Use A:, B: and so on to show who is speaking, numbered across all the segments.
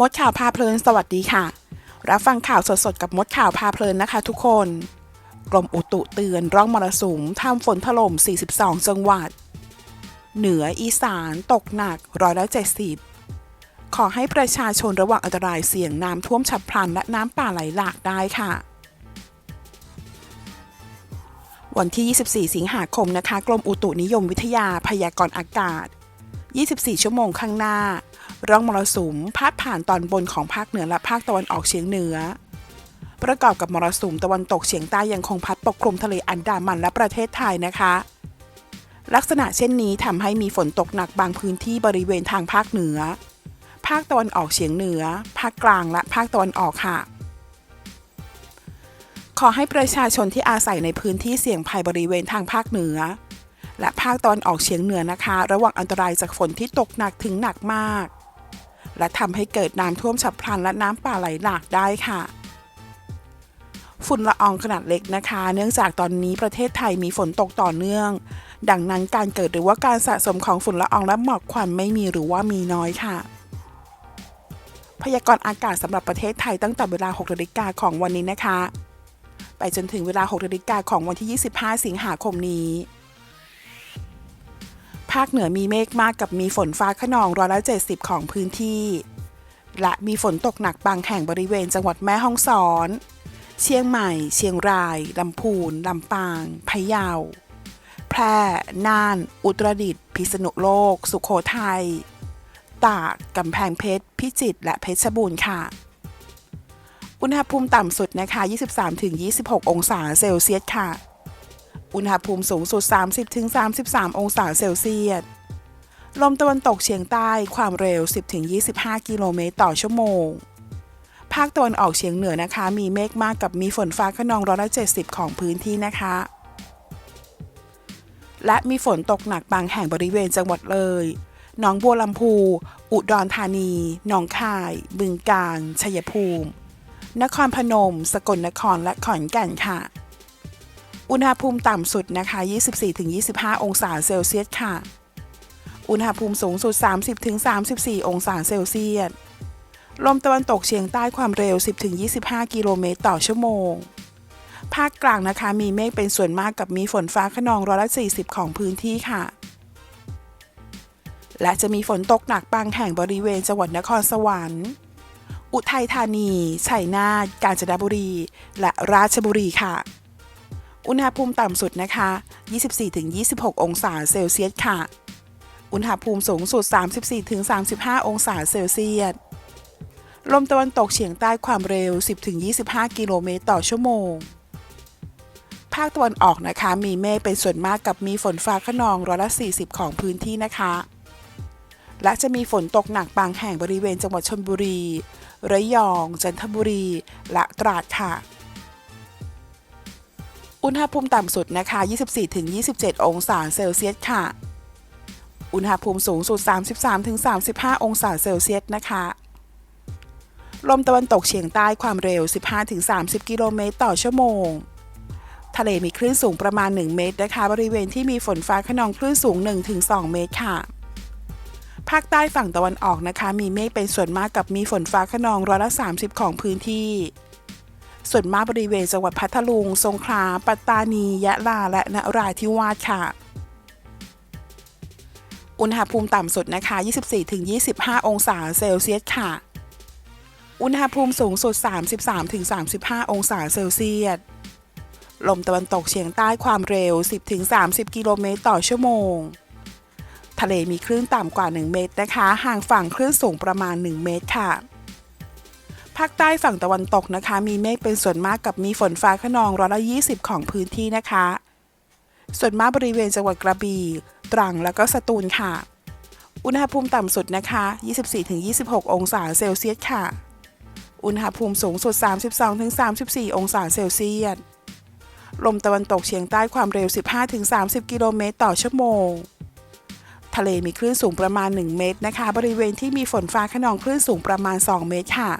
A: มดข่าวพาเพลินสวัสดีค่ะ รับฟังข่าวสดๆกับมดข่าวพาเพลินนะคะทุกคน กรมอุตุเตือนร่องมรสุมทำฝนถล่ม 42 จังหวัด เหนืออีสานตกหนักร้อยละ70 ขอให้ประชาชนระวังอันตรายเสี่ยงน้ำท่วมฉับพลันและน้ำป่าไหลหลากได้ค่ะ วันที่ 24 สิงหาคมนะคะ กรมอุตุนิยมวิทยาพยากรณ์อากาศ 24 ชั่วโมงข้างหน้า ร่องมรสุมพาดผ่านตอนบนของภาคเหนือและภาคตะวันออกเฉียงเหนือ ประกอบกับมรสุมตะวันตกเฉียงใต้ยังคงพัดปกคลุมทะเลอันดามันและประเทศไทยนะคะ ลักษณะเช่นนี้ทำให้มีฝนตกหนักบางพื้นที่บริเวณทางภาคเหนือ ภาคตะวันออกเฉียงเหนือ ภาคกลางและภาคตะวันออกค่ะขอให้ประชาชนที่อาศัยในพื้นที่เสี่ยงภัยบริเวณทางภาคเหนือ และภาคตะวันออกเฉียงเหนือนะคะ ระวังอันตรายจากฝนที่ตกหนักถึงหนักมาก และทำให้เกิดน้ำท่วมฉับพลันและน้ำป่าไหลหลากได้ค่ะ ฝุ่นละอองขนาดเล็กนะคะ เนื่องจากตอนนี้ประเทศไทยมีฝนตกต่อเนื่อง ดังนั้นการเกิดหรือว่าการสะสมของฝุ่นละอองและหมอกควันไม่มีหรือว่ามีน้อยค่ะพยากรณ์อากาศสำหรับประเทศไทยตั้งแต่เวลา6นาฬิกาของวันนี้นะคะ ไปจนถึงเวลา6นาฬิกาของวันที่ 25 สิงหาคมนี้าคเหนือมีเมฆมากกับมีฝนฟ้าขนองร้อยละ70 ของพื้นที่ และมีฝนตกหนักบางแห่งบริเวณจังหวัดแม่ฮ่องสอน เชียงใหม่ เชียงราย ลำพูน ลำปาง พะเยา แพร่ น่าน อุตรดิตถ์ พิษณุโลก สุขโขทัย ตาก กำแพงเพชร พิจิตร และเพชรบูรณ์ค่ะ อุณหภูมิต่ำสุดนะคะ 23-26 องศาเซลเซียสค่ะ อุณหภูมิสูงสุด 30-33 องศาเซลเซียส ลมตะวันตกเฉียงใต้ความเร็ว 10-25 กิโลเมตรต่อชั่วโมง ภาคตะวันออกเฉียงเหนือนะคะ มีเมฆมากกับมีฝนฟ้าขนองร้อยละ70 ของพื้นที่นะคะ และมีฝนตกหนักบางแห่งบริเวณจังหวัดเลยหนองบัวลำพู อุดรธานี หนองคาย บึงกาฬ ชัยภูมิ นครพนม สกลนคร และขอนแก่นค่ะ อุณหภูมิต่ำสุดนะคะ 24-25 องศาเซลเซียสค่ะ อุณหภูมิสูงสุด 30-34 องศาเซลเซียส ลมตะวันตกเฉียงใต้ความเร็ว 10-25 กิโลเมตรต่อชั่วโมง ภาคกลางนะคะมีเมฆเป็นส่วนมากกับมีฝนฟ้าขนองร้อยละ 40 ของพื้นที่ค่ะ และจะมีฝนตกหนักบางแห่งบริเวณจังหวัดนครสวรรค์ อุทัยธานี ชัยนาท กาญจนบุรี และราชบุรีค่ะ อุณหภูมิต่ำสุดนะคะ 24-26 องศาเซลเซียสค่ะ อุณหภูมิสูงสุด 34-35 องศาเซลเซียส ลมตะวันตกเฉียงใต้ความเร็ว 10-25 กิโลเมตรต่อชั่วโมง ภาคตะวันออกนะคะ มีเมฆเป็นส่วนมากกับมีฝนฟ้าขนองร้อยละ 40 ของพื้นที่นะคะ และจะมีฝนตกหนักบางแห่งบริเวณจังหวัดชลบุรี ระยอง จันทบุรี และตราดค่ะ อุณหภูมิต่ำสุดนะคะ 24-27 องศาเซลเซียสค่ะ อุณหภูมิสูงสุด 33-35 องศาเซลเซียสนะคะ ลมตะวันตกเฉียงใต้ความเร็ว 15-30 กิโลเมตรต่อชั่วโมง ทะเลมีคลื่นสูงประมาณ 1 เมตรนะคะ บริเวณที่มีฝนฟ้าขนองคลื่นสูง 1-2 เมตรค่ะภาคใต้ฝั่งตะวันออกนะคะ มีเมฆเป็นส่วนมากกับมีฝนฟ้าขนองร้อยละ 30 ของพื้นที่ ส่วนมากบริเวณจังหวัดพัทลุง สงขลา ปัตตานี ยะลา และนราธิวาสค่ะ อุณหภูมิต่ำสุดนะคะ 24-25 องศาเซลเซียสค่ะ อุณหภูมิสูงสุด 33-35 องศาเซลเซียส ลมตะวันตกเฉียงใต้ความเร็ว 10-30 กิโลเมตรต่อชั่วโมงทะเลมีคลื่นต่ำกว่า 1 เมตรนะคะ ห่างฝั่งคลื่นสูงประมาณ 1 เมตรค่ะ ภาคใต้ฝั่งตะวันตกนะคะ มีเมฆเป็นส่วนมากกับมีฝนฟ้าขนองร้อยละ20ของพื้นที่นะคะ ส่วนมากบริเวณจังหวัดกระบี่ตรังแล้วก็สตูลค่ะ อุณหภูมิต่ำสุดนะคะ 24-26 องศาเซลเซียสค่ะ อุณหภูมิสูงสุด 32-34 องศาเซลเซียส ลมตะวันตกเฉียงใต้ความเร็ว 15-30 กิโลเมตรต่อชั่วโมงทะเลมีคลื่นสูงประมาณ 1 เมตรนะคะ บริเวณที่มีฝนฟ้าขนองคลื่นสูงประมาณ 2 เมตรค่ะ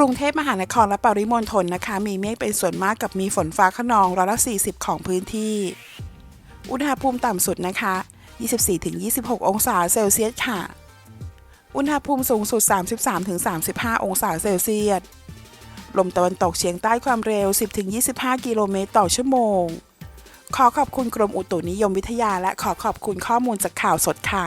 A: กรุงเทพมหานครและปริมณฑลนะคะ มีเมฆเป็นส่วนมากกับมีฝนฟ้าขนองร้อยละ40 ของพื้นที่ อุณหภูมิต่ำสุดนะคะ 24-26 องศาเซลเซียสค่ะ อุณหภูมิสูงสุด 33-35 องศาเซลเซียส ลมตะวันตกเฉียงใต้ความเร็ว 10-25 กิโลเมตรต่อชั่วโมง ขอขอบคุณกรมอุตุนิยมวิทยาและขอขอบคุณข้อมูลจากข่าวสดค่ะ